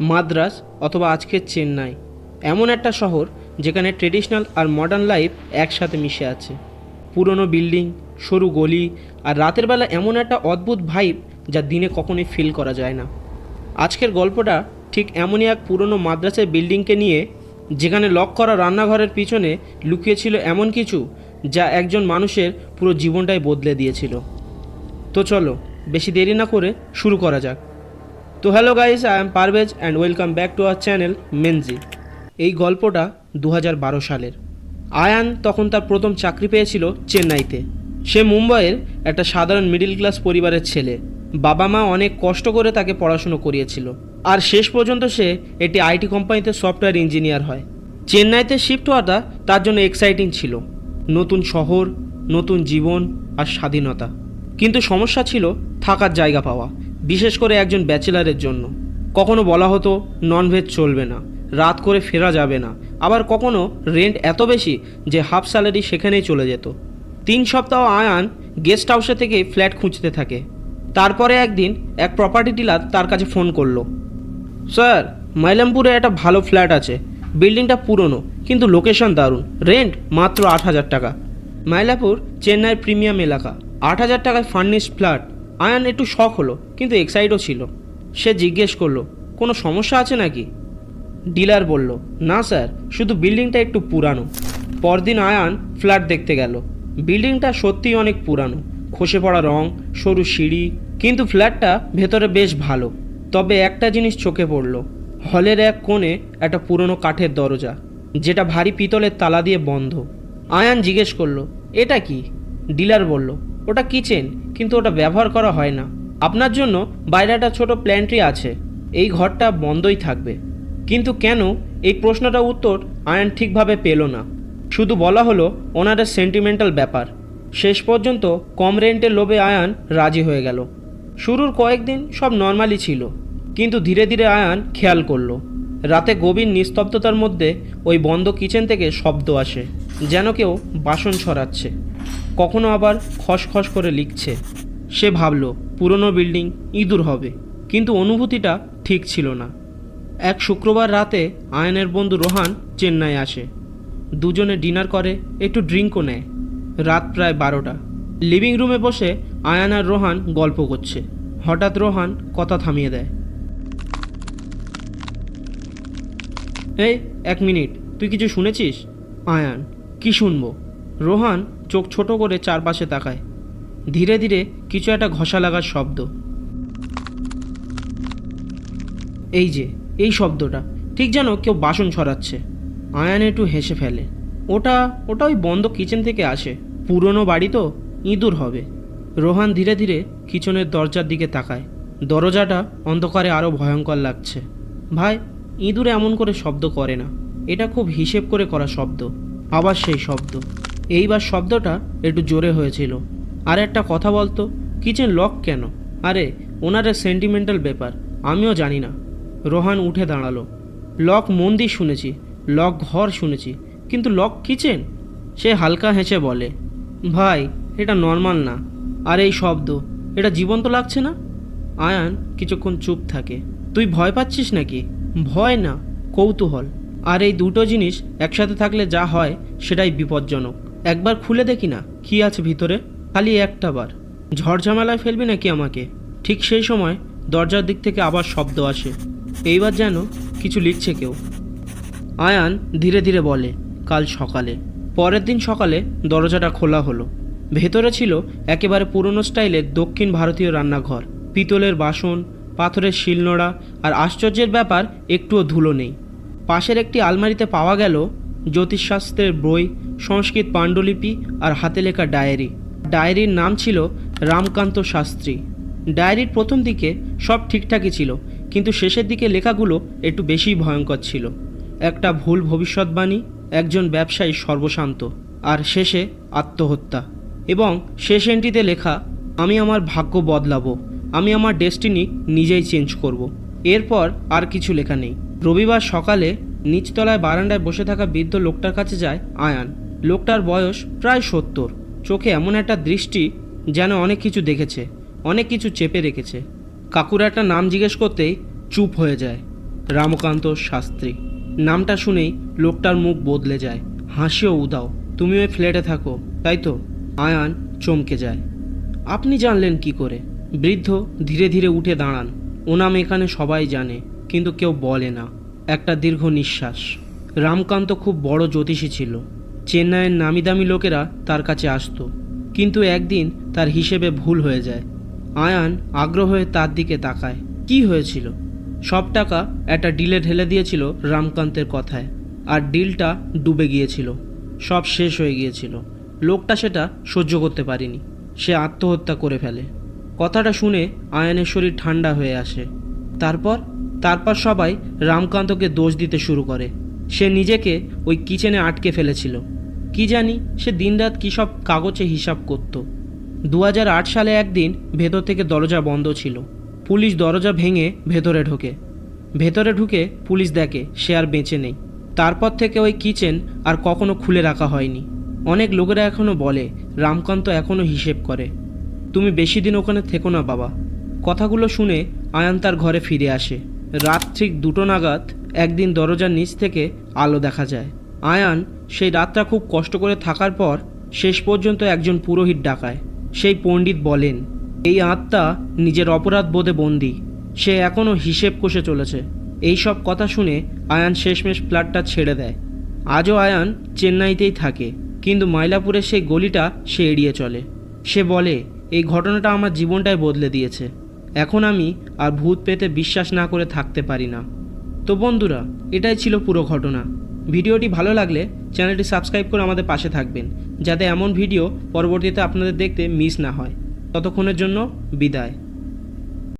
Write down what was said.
মাদ্রাস অথবা আজকের চেন্নাই। এমন একটা শহর যেখানে ট্রেডিশনাল আর মডার্ন লাইফ একসাথে মিশে আছে। পুরনো বিল্ডিং, সরু গলি আর রাতের বেলা এমন একটা অদ্ভুত ভাইব যা দিনে কখনোই ফিল করা যায় না। আজকের গল্পটা ঠিক এমনই এক পুরনো মাদ্রাসের বিল্ডিংকে নিয়ে, যেখানে লক করা রান্নাঘরের পিছনে লুকিয়ে ছিল এমন কিছু যা একজন মানুষের পুরো জীবনটাই বদলে দিয়েছিল। তো চলো, বেশি দেরি না করে শুরু করা যাক। তো hello guys, I am Parvez and welcome back to our channel মেনজি এই গল্পটা দু হাজার বারো সালের। আয়ান তখন তার প্রথম চাকরি পেয়েছিল চেন্নাইতে। সে মুম্বাইয়ের একটা সাধারণ মিডিল ক্লাস পরিবারের ছেলে। বাবা মা অনেক কষ্ট করে তাকে পড়াশুনো করিয়েছিল। আর শেষ পর্যন্ত সে একটি আইটি কোম্পানিতে সফটওয়্যার ইঞ্জিনিয়ার হয়। চেন্নাইতে শিফট হওয়াটা তার জন্য এক্সাইটিং ছিল। নতুন শহর, নতুন জীবন আর স্বাধীনতা। কিন্তু সমস্যা ছিল থাকার জায়গা পাওয়া। বিশেষ করে একজন ব্যাচেলারের জন্য। কখনো বলা হতো ননভেজ চলবে না, রাত করে ফেরা যাবে না। আবার কখনো রেন্ট এত বেশি যে হাফ স্যালারি সেখানেই চলে যেত। তিন সপ্তাহ আয়ান গেস্ট হাউসে থেকে ফ্ল্যাট খুঁজতে থাকে। তারপরে একদিন এক প্রপার্টি ডিলার তার কাছে ফোন করল। স্যার মাইলামপুরে একটা ভালো ফ্ল্যাট আছে। বিল্ডিংটা পুরনো, কিন্তু লোকেশন দারুণ। রেন্ট মাত্র আট হাজার টাকা। মাইলাপুর, চেন্নাইয়ের প্রিমিয়াম এলাকা। আট হাজার টাকায় ফার্নিশ ফ্ল্যাট আয়ান একটু শখ হলো, কিন্তু এক্সাইটও ছিল। সে জিজ্ঞেস করল, কোনো সমস্যা আছে নাকি? ডিলার বলল, না স্যার, শুধু বিল্ডিংটা একটু পুরানো। পরদিন আয়ান ফ্ল্যাট দেখতে গেল। বিল্ডিংটা সত্যিই অনেক পুরানো। খসে পড়া রং, সরু সিঁড়ি, কিন্তু ফ্ল্যাটটা ভেতরে বেশ ভালো। তবে একটা জিনিস চোখে পড়ল, হলের এক কোণে একটা পুরনো কাঠের দরজা, যেটা ভারী পিতলের তালা দিয়ে বন্ধ। আয়ান জিজ্ঞেস করল, এটা কি? ডিলার বলল ওটা কিচেন, কিন্তু ওটা ব্যবহার করা হয় না। আপনার জন্য বাইরে একটা ছোট প্ল্যান্ট্রি আছে, এই ঘরটা বন্ধই থাকবে। কিন্তু কেন? এই প্রশ্নটার উত্তর আয়ান ঠিকভাবে পেল না। শুধু বলা হলো ওনাদের সেন্টিমেন্টাল ব্যাপার। শেষ পর্যন্ত কম রেন্টের লোভে আয়ান রাজি হয়ে গেল। শুরুর কয়েকদিন সব নর্মালি ছিল, কিন্তু ধীরে ধীরে আয়ান খেয়াল করল। রাতে গভীর নিস্তব্ধতার মধ্যে ওই বন্ধ কিচেন থেকে শব্দ আসে, যেন কেউ বাসন ছড়াচ্ছে। কখনো আবার খসখস করে লিখছে। সে ভাবল, পুরনো বিল্ডিং ইঁদুর হবে। কিন্তু অনুভূতিটা ঠিক ছিল না। এক শুক্রবার রাতে আয়নের বন্ধু রোহান চেন্নাই আসে। দুজনে ডিনার করে, একটু ড্রিঙ্কও নেয়। রাত প্রায় বারোটা। লিভিং রুমে বসে আয়ান আর রোহান গল্প করছে। হঠাৎ রোহান কথা থামিয়ে দেয়। এই, এক মিনিট, তুই কিছু শুনেছিস? আয়ান, কি শুনব? রোহান চোখ ছোট করে চারপাশে তাকায়। ধীরে ধীরে কিছু একটা ঘষা লাগার শব্দ। এই যে, এই শব্দটা, ঠিক যেন কেউ বাসন ছড়াচ্ছে। আয়ান একটু হেসে ফেলে। ওটা ওটা ওই বন্ধ কিচেন থেকে আসে। পুরনো বাড়ি তো, ইঁদুর হবে। রোহান ধীরে ধীরে কিচেনের দরজার দিকে তাকায়। দরজাটা অন্ধকারে আরও ভয়ঙ্কর লাগছে। ভাই, ইঁদুর এমন করে শব্দ করে না। এটা খুব হিসেব করে করা শব্দ। আবার সেই শব্দ। এইবার শব্দটা একটু জোরে হয়েছিল। আর একটা কথা বলতো, কিচেন লক কেন? আরে ওনারের সেন্টিমেন্টাল ব্যাপার, আমিও জানি না। রোহান উঠে দাঁড়াল। লক মন্দির শুনেছি, লক ঘর শুনেছি, কিন্তু লক কিচেন? সে হালকা হেসে বলে, ভাই, এটা নর্মাল না। আর এই শব্দ, এটা জীবন্ত লাগছে না? আয়ান কিছুক্ষণ চুপ থাকে, তুই ভয় পাচ্ছিস নাকি? ভয় না, কৌতূহল। আর এই দুটো জিনিস একসাথে থাকলে যা হয়, সেটাই বিপজ্জনক। একবার খুলে দেখি না, কি আছে ভিতরে? খালি একটা বার। ঝড়ঝামেলায় ফেলবি নাকি আমাকে? ঠিক সেই সময় দরজার দিক থেকে আবার শব্দ আসে। এইবার যেন কিছু লিখছে কেউ। আয়ান ধীরে ধীরে বলে, কাল সকালে। পরের দিন সকালে দরজাটা খোলা হলো। ভেতরে ছিল একেবারে পুরনো স্টাইলের দক্ষিণ ভারতীয় রান্নাঘর। পিতলের বাসন, পাথরের শিলনোড়া, আর আশ্চর্যের ব্যাপার, একটুও ধুলো নেই। পাশের একটি আলমারিতে পাওয়া গেল জ্যোতিষশাস্ত্রের বই, সংস্কৃত পাণ্ডুলিপি আর হাতে লেখা ডায়েরি। ডায়েরির নাম ছিল রামকান্ত শাস্ত্রী। ডায়েরির প্রথম দিকে সব ঠিকঠাকই ছিল, কিন্তু শেষের দিকে লেখাগুলো একটু বেশি ভয়ঙ্কর ছিল। একটা ভুল ভবিষ্যৎবাণী, একজন ব্যবসায়ী সর্বশান্ত, আর শেষে আত্মহত্যা। এবং শেষ এন্ট্রিতে লেখা, আমি আমার ভাগ্য বদলাবো, আমি আমার ডেস্টিনি নিজেই চেঞ্জ করব। এরপর আর কিছু লেখা নেই। রবিবার সকালে নিচতলায় বারান্দায় বসে থাকা বৃদ্ধ লোকটার কাছে যায় আয়ান। লোকটার বয়স প্রায় সত্তর। চোখে এমন একটা দৃষ্টি যেন অনেক কিছু দেখেছে, অনেক কিছু চেপে রেখেছে। কাকুর একটা নাম জিজ্ঞেস করতেই চুপ হয়ে যায়। রামকান্ত শাস্ত্রী। নামটা শুনেই লোকটার মুখ বদলে যায়। হাসিও উদাও, তুমি ওই ফ্ল্যাটে থাকো, তাই তো? আয়ান চমকে যায়। আপনি জানলেন কি করে? বৃদ্ধ ধীরে ধীরে উঠে দাঁড়ান। ও নাম এখানে সবাই জানে, কিন্তু কেউ বলে না। একটা দীর্ঘ নিঃশ্বাস। রামকান্ত খুব বড় জ্যোতিষী ছিল। চেন্নাইয়ের নামি দামি লোকেরা তার কাছে আসতো। কিন্তু একদিন তার হিসেবে ভুল হয়ে যায়। আয়ান আগ্রহ তার দিকে তাকায়। কি হয়েছিল? সব টাকা একটা ডিলে ঢেলে দিয়েছিল রামকান্তের কথায়। আর ডিলটা ডুবে গিয়েছিল। সব শেষ হয়ে গিয়েছিল। লোকটা সেটা সহ্য করতে পারেনি। সে আত্মহত্যা করে ফেলে। কথাটা শুনে আয়ানের শরীর ঠান্ডা হয়ে আসে। তারপর তারপর সবাই রামকান্তকে দোষ দিতে শুরু করে। সে নিজেকে ওই কিচেনে আটকে ফেলেছিল। কি জানি সে দিনরাত কী সব কাগজে হিসাব করত। দু হাজার আট সালে একদিন ভেতর থেকে দরজা বন্ধ ছিল। পুলিশ দরজা ভেঙে ভেতরে ঢোকে। ভেতরে ঢুকে পুলিশ দেখে সে আর বেঁচে নেই। তারপর থেকে ওই কিচেন আর কখনো খুলে রাখা হয়নি। অনেক লোকেরা এখনও বলে, রামকান্ত এখনও হিসেব করে। তুমি বেশি দিন ওখানে থেকো না বাবা। কথাগুলো শুনে আয়ান তার ঘরে ফিরে আসে। রাত ঠিক দুটো নাগাদ একদিন দরজার নিচ থেকে আলো দেখা যায়। আয়ান সেই রাতটা খুব কষ্ট করে থাকার পর শেষ পর্যন্ত একজন পুরোহিত ডাকায়। সেই পণ্ডিত বলেন, এই আত্মা নিজের অপরাধ বোধে বন্দী। সে এখনও হিসেব কষে চলেছে। এই সব কথা শুনে আয়ান শেষমেশ ফ্ল্যাটটা ছেড়ে দেয়। আজও আয়ান চেন্নাইতেই থাকে, কিন্তু মাইলাপুরের সেই গলিটা সে এড়িয়ে চলে। সে বলে, এই ঘটনাটা আমার জীবনটাই বদলে দিয়েছে। এখন আমি আর ভূত পেতে বিশ্বাস না করে থাকতে পারি না। তো বন্ধুরা, এটাই ছিল পুরো ঘটনা। ভিডিওটি ভালো লাগলে চ্যানেলটি সাবস্ক্রাইব করে আমাদের পাশে থাকবেন, যাতে এমন ভিডিও পরবর্তীতে আপনাদের দেখতে মিস না হয়। ততক্ষণের জন্য বিদায়।